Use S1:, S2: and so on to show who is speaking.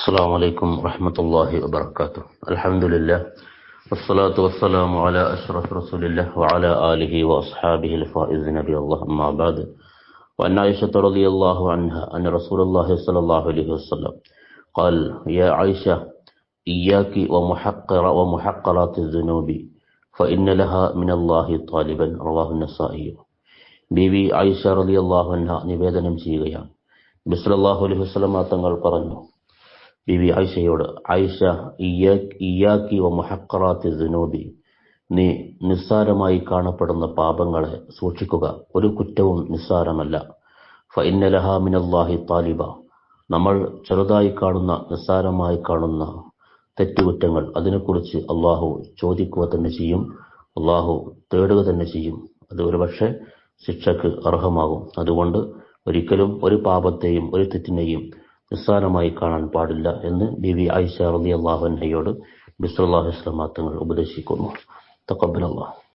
S1: السلام عليكم ورحمة الله وبركاته الحمد لله والصلاة والسلام على أشرف رسول الله وعلى آله وأصحابه الفائز نبي الله أما بعد وأن عائشة رضي الله عنها أن رسول الله صلى الله عليه وسلم قال يا عائشة إياك ومحقر ومحقرات الذنوب فإن لها من الله طالبا رواه النسائي ബീവി ആയിഷ റലി അള്ളാഹു അൻഹ നിവേദനം ചെയ്യുകയാണ് ബിസ്ലാഹു അലൈഹി വസ്ലമ തങ്ങൾ പറഞ്ഞു ബീവി ആയിഷയോട് ആയിഷ ഇയാക്കി വ മുഹക്കറാത്തി നീ നിസ്സാരമായി കാണപ്പെടുന്ന പാപങ്ങളെ സൂക്ഷിക്കുക. ഒരു കുറ്റവും നിസ്സാരമല്ല. ഫൈനലഹാമിനാഹി താലിബ നമ്മൾ ചെറുതായി കാണുന്ന നിസ്സാരമായി കാണുന്ന തെറ്റുകുറ്റങ്ങൾ അതിനെക്കുറിച്ച് അള്ളാഹു ചോദിക്കുക തന്നെ ചെയ്യും. അള്ളാഹു തേടുക തന്നെ ചെയ്യും. അത് ഒരുപക്ഷെ ശിക്ഷക്ക് അർഹമാകും. അതുകൊണ്ട് ഒരിക്കലും ഒരു പാപത്തെയും ഒരു തെറ്റിനെയും നിസ്സാരമായി കാണാൻ പാടില്ല എന്ന് ബിവി ഐഷ റലി അള്ളാഹുനയോട് ബിസ്വല്ലാഹു ഇസ്ലാമാങ്ങൾ ഉപദേശിക്കുന്നു. തക്കബൽ അള്ളാഹ്